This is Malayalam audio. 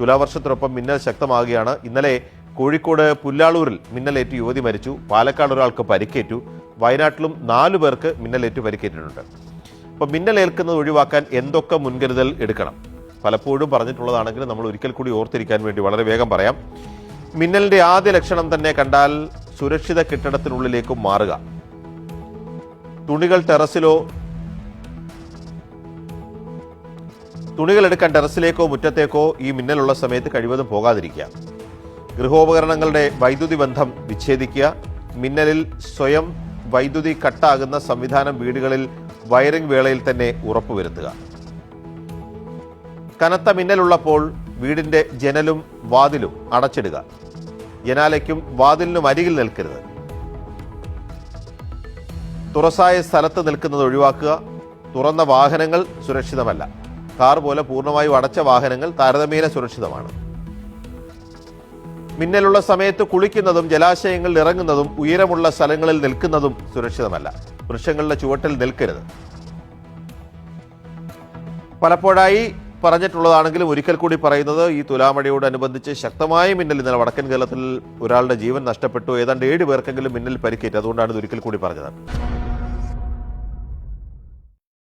തുലാവർഷത്തിനൊപ്പം മിന്നൽ ശക്തമാകുകയാണ്. ഇന്നലെ കോഴിക്കോട് പുല്ലാളൂരിൽ മിന്നലേറ്റ് യുവതി മരിച്ചു. പാലക്കാട് ഒരാൾക്ക് പരിക്കേറ്റു. വയനാട്ടിലും നാലു പേർക്ക് മിന്നലേറ്റ് പരിക്കേറ്റിട്ടുണ്ട്. അപ്പോൾ മിന്നലേൽക്കുന്നത് ഒഴിവാക്കാൻ എന്തൊക്കെ മുൻകരുതൽ എടുക്കണം? പലപ്പോഴും പറഞ്ഞിട്ടുള്ളതാണെങ്കിലും നമ്മൾ ഒരിക്കൽ കൂടി ഓർത്തിരിക്കാൻ വേണ്ടി വളരെ വേഗം പറയാം. മിന്നലിന്റെ ആദ്യ ലക്ഷണം തന്നെ കണ്ടാൽ സുരക്ഷിത കെട്ടിടത്തിനുള്ളിലേക്കും മാറുക. തുണികൾ ടെറസിലോ തുണികൾ എടുക്കാൻ ടെറസിലേക്കോ മുറ്റത്തേക്കോ ഈ മിന്നലുള്ള സമയത്ത് കഴിവതും പോകാതിരിക്കുക. ഗൃഹോപകരണങ്ങളുടെ വൈദ്യുതി ബന്ധം വിച്ഛേദിക്കുക. മിന്നലിൽ സ്വയം വൈദ്യുതി കട്ടാകുന്ന സംവിധാനം വീടുകളിൽ വയറിംഗ് വേളയിൽ തന്നെ ഉറപ്പുവരുത്തുക. കനത്ത മിന്നലുള്ളപ്പോൾ വീടിന്റെ ജനലും വാതിലും അടച്ചിടുക. ജനാലയ്ക്കും വാതിലിനും അരികിൽ നിൽക്കരുത്. തുറസായ സ്ഥലത്ത് നിൽക്കുന്നത് ഒഴിവാക്കുക. തുറന്ന വാഹനങ്ങൾ സുരക്ഷിതമല്ല. കാർ പോലെ പൂർണമായും അടച്ച വാഹനങ്ങൾ താരതമ്യേന സുരക്ഷിതമാണ്. മിന്നലുള്ള സമയത്ത് കുളിക്കുന്നതും ജലാശയങ്ങളിൽ ഇറങ്ങുന്നതും ഉയരമുള്ള സ്ഥലങ്ങളിൽ നിൽക്കുന്നതും സുരക്ഷിതമല്ല. വൃക്ഷങ്ങളുടെ ചുവട്ടിൽ നിൽക്കരുത്. പലപ്പോഴായി പറഞ്ഞിട്ടുള്ളതാണെങ്കിലും ഒരിക്കൽ കൂടി പറയുന്നത് ഈ തുലാമഴയോടനുബന്ധിച്ച് ശക്തമായ മിന്നൽ ഇന്നലെ വടക്കൻ കേരളത്തിൽ ഒരാളുടെ ജീവൻ നഷ്ടപ്പെട്ടു. ഏതാണ്ട് ഏഴ് പേർക്കെങ്കിലും മിന്നൽ പരിക്കേറ്റ്. അതുകൊണ്ടാണ് ഇത് ഒരിക്കൽ കൂടി പറഞ്ഞത്.